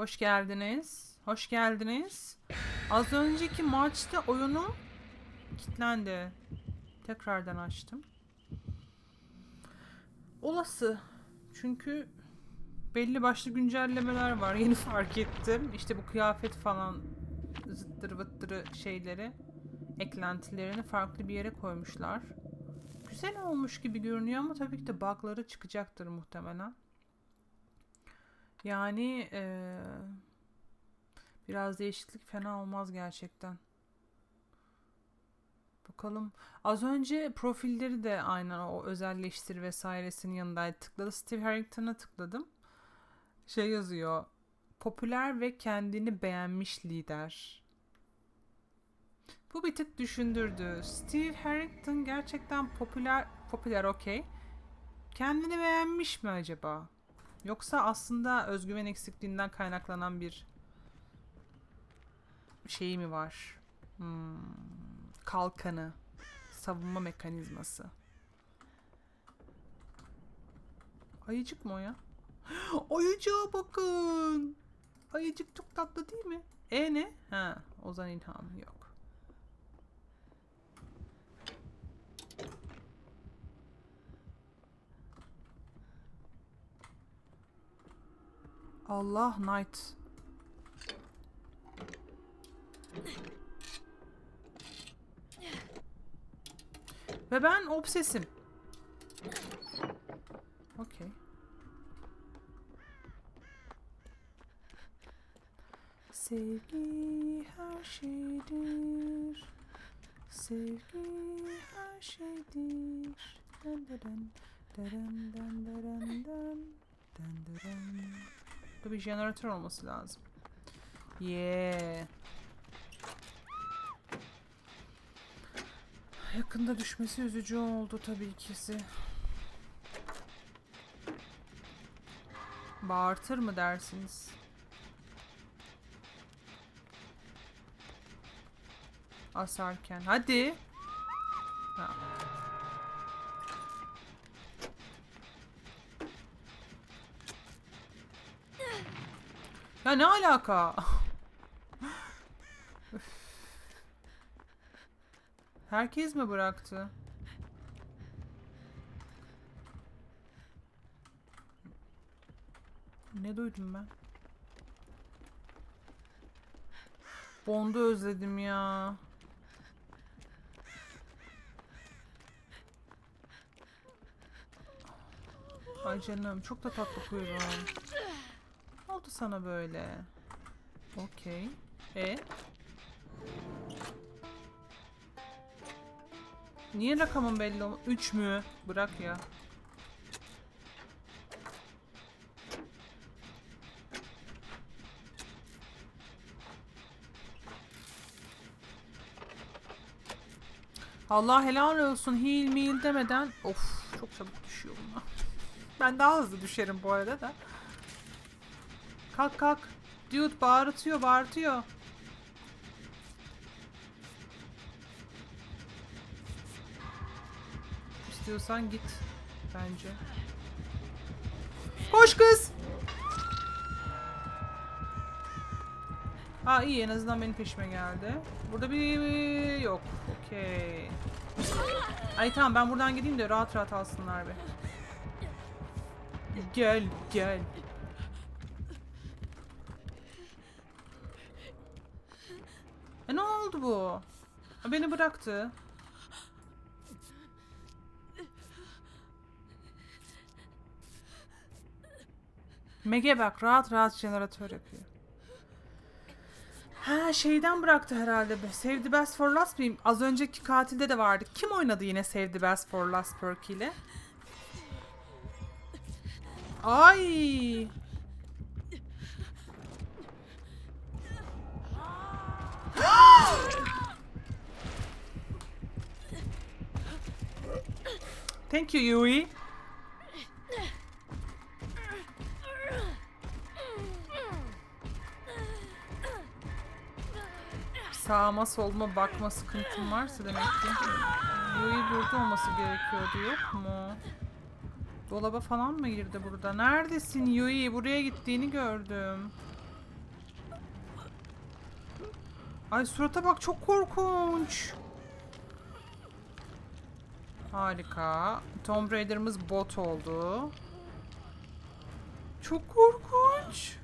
Hoş geldiniz. Hoş geldiniz. Az önceki maçta oyunum kilitlendi. Tekrardan açtım. Olası. Çünkü belli başlı güncellemeler var. Yeni fark ettim. İşte bu kıyafet falan zıttırı vıttırı şeyleri eklentilerini farklı bir yere koymuşlar. Güzel olmuş gibi görünüyor ama tabii ki de bug'ları çıkacaktır muhtemelen. Yani eee, biraz değişiklik fena olmaz gerçekten. Bakalım. Az önce profilleri de aynen o özelleştir vesairesinin yanındaydı. Tıkladı. Steve Harrington'a tıkladım. Şey yazıyor. Popüler ve kendini beğenmiş lider. Bu bir tık düşündürdü. Steve Harrington gerçekten popüler, popüler okey. Kendini beğenmiş mi acaba? Yoksa aslında özgüven eksikliğinden kaynaklanan bir şey mi var? Hmm, kalkanı, savunma mekanizması. Ayıcık mı o ya? Ayıcığa bakın. Ayıcık çok tatlı değil mi? E ne? Ha, Ozan İlham yok. Allah Knight. Ve ben obsesim. Okey. Sevgi her şeydir. Sevgi her şeydir. Dın dın dın, dırın dın dırın dın, dın dırın. Burada bir jeneratör olması lazım. Yeah. Yakında düşmesi üzücü oldu tabii ikisi. Bağırtır mı dersiniz? Asarken. Hadi. Ha. Ya ne alaka? Herkes mi bıraktı? Ne duydum ben? Bond'u özledim ya. Ay canım çok da tatlı kuyruğum. Oldu sana böyle? Okey. E? Niye rakamın belli olma? 3 mü? Bırak ya. Allah helal olsun heal meal demeden of çok çabuk düşüyor bunlar. Ben daha hızlı düşerim bu arada da. Kalk kalk. Dude bağırtıyor bağırtıyor. İstiyorsan git bence. Koş kız. Ha iyi en azından benim peşime geldi. Burada bir yok. Okey. Ay tamam ben buradan gideyim de rahat rahat alsınlar be. Gel gel. E ne oldu bu? Beni bıraktı. Mege bak rahat rahat jeneratör yapıyor. Ha şeyden bıraktı herhalde be. Save the best for last miyim? Az önceki katilde de vardı. Kim oynadı yine Save the best for last perk ile? Ay. Thank you Yui. Sağıma soluma bakma sıkıntım varsa demek ki. Yui burada olması gerekiyordu yok mu? Dolaba falan mı girdi burada? Neredesin Yui? Buraya gittiğini gördüm. Ay surata bak çok korkunç. Harika. Tomb Raider'ımız bot oldu. Çok korkunç.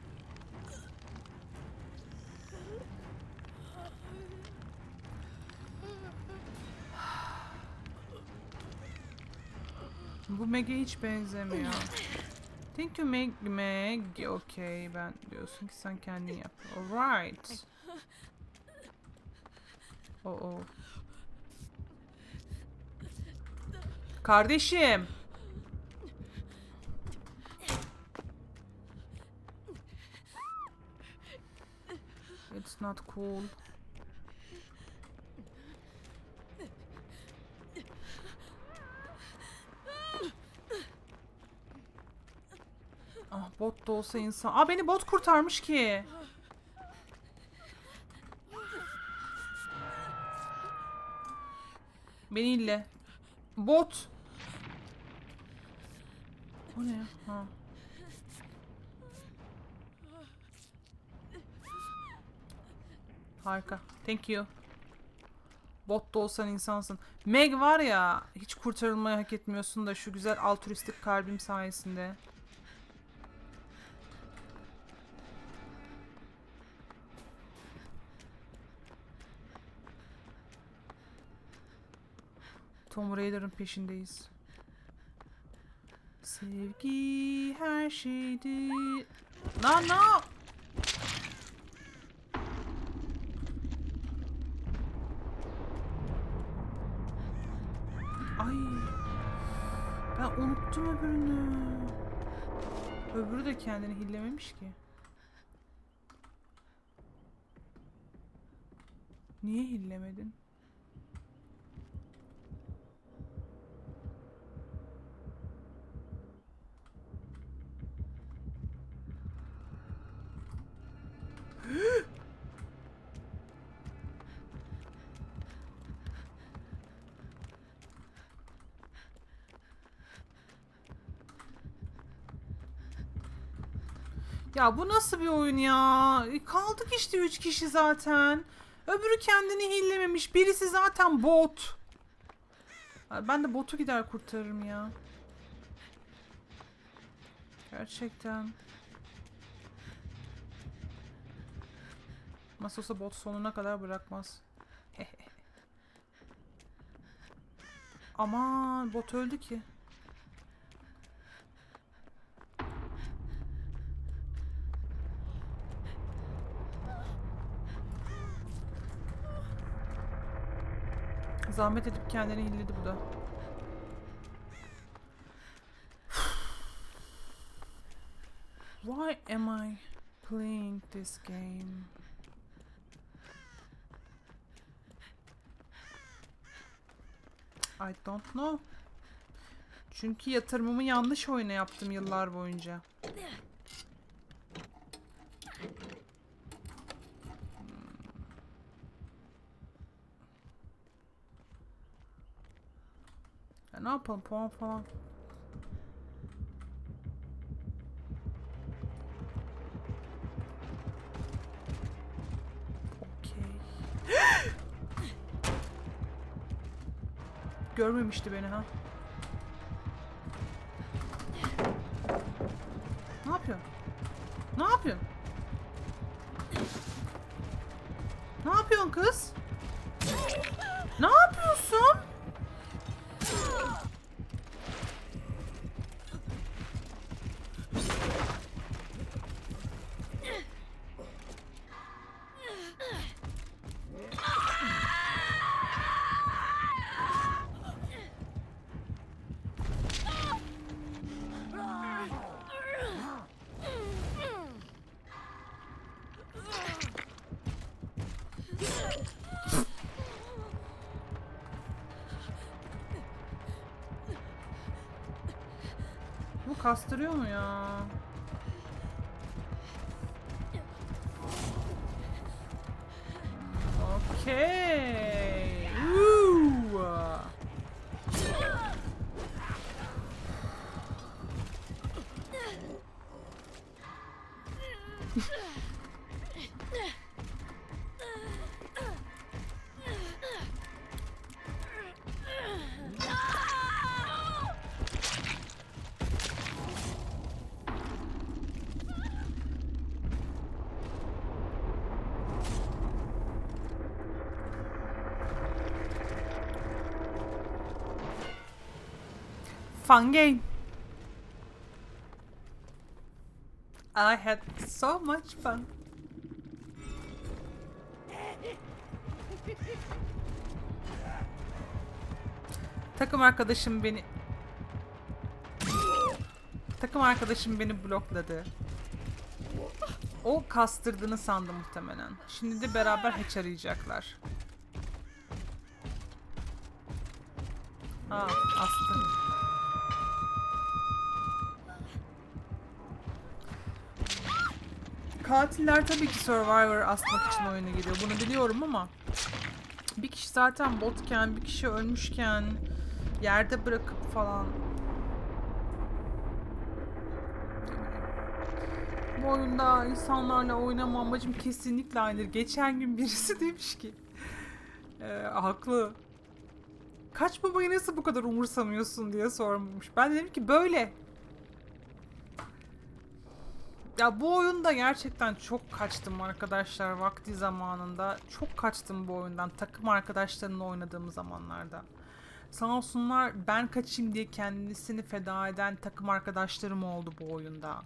Bu Meg'e hiç benzemiyor. Thank you Meg. Meg. Okay ben diyorsun ki sen kendin yap. Alright. Oh oh. Kardeşim. It's not cool. Ah bot da olsa insan. Aa beni bot kurtarmış ki. Beni ille. Bot. O ne ya? Ha. Harika. Thank you. Bot da olsan insansın. Meg var ya hiç kurtarılmayı hak etmiyorsun da şu güzel altruistik kalbim sayesinde. Tomb Raider'ın peşindeyiz. Sevgi her şeydir. Lan ne? Ay. Ben unuttum öbürünü. Öbürü de kendini hillememiş ki. Niye hillemedin? Ya bu nasıl bir oyun ya? E, Kaldık işte üç kişi zaten. Öbürü kendini hillememiş. Birisi zaten bot. Ben de botu gider kurtarırım ya. Gerçekten. Nasıl bot sonuna kadar bırakmaz. Aman bot öldü ki. Zahmet edip kendini hilledi bu da. Why am I playing this game? I don't know. Çünkü yatırımımı yanlış oyuna yaptım yıllar boyunca. Yapalım puan falan. Okey. Görmemişti beni ha. Ne yapıyorsun? Ne yapıyorsun? Kastırıyor mu ya? Okey. Fun game. I had so much fun. Takım arkadaşım beni Takım arkadaşım beni blokladı. O kastırdığını sandı muhtemelen. Şimdi de beraber hatch arayacaklar. Aa, astı. Katiller tabii ki Survivor asmak için oyuna giriyor. Bunu biliyorum ama bir kişi zaten botken, bir kişi ölmüşken yerde bırakıp falan Bu oyunda insanlarla oynama amacım kesinlikle aynıdır. Geçen gün birisi demiş ki "Ee, haklı. Kaç babayı nasıl bu kadar umursamıyorsun diye sormuş. Ben de dedim ki böyle. Ya bu oyunda gerçekten çok kaçtım arkadaşlar vakti zamanında. Çok kaçtım bu oyundan takım arkadaşlarımla oynadığım zamanlarda. Sağ olsunlar ben kaçayım diye kendisini feda eden takım arkadaşlarım oldu bu oyunda.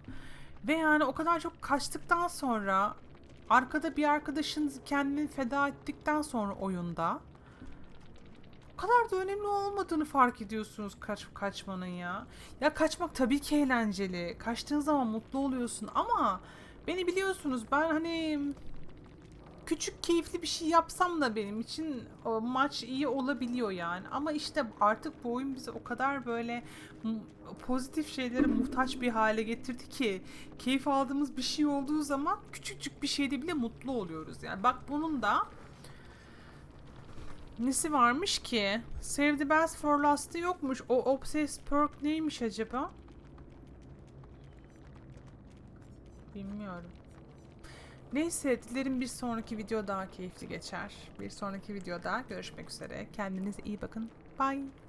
Ve yani o kadar çok kaçtıktan sonra arkada bir arkadaşın kendini feda ettikten sonra oyunda kadar da önemli olmadığını fark ediyorsunuz kaç kaçmanın ya. Ya kaçmak tabii ki eğlenceli. Kaçtığın zaman mutlu oluyorsun ama beni biliyorsunuz ben hani küçük keyifli bir şey yapsam da benim için o maç iyi olabiliyor yani. Ama işte artık bu oyun bizi o kadar böyle pozitif şeylere muhtaç bir hale getirdi ki keyif aldığımız bir şey olduğu zaman küçücük bir şeyde bile mutlu oluyoruz. Yani bak bunun da nesi varmış ki? Save the best for last'ı yokmuş. O obsessed perk neymiş acaba? Bilmiyorum. Neyse dilerim bir sonraki video daha keyifli geçer. Bir sonraki videoda görüşmek üzere. Kendinize iyi bakın. Bye.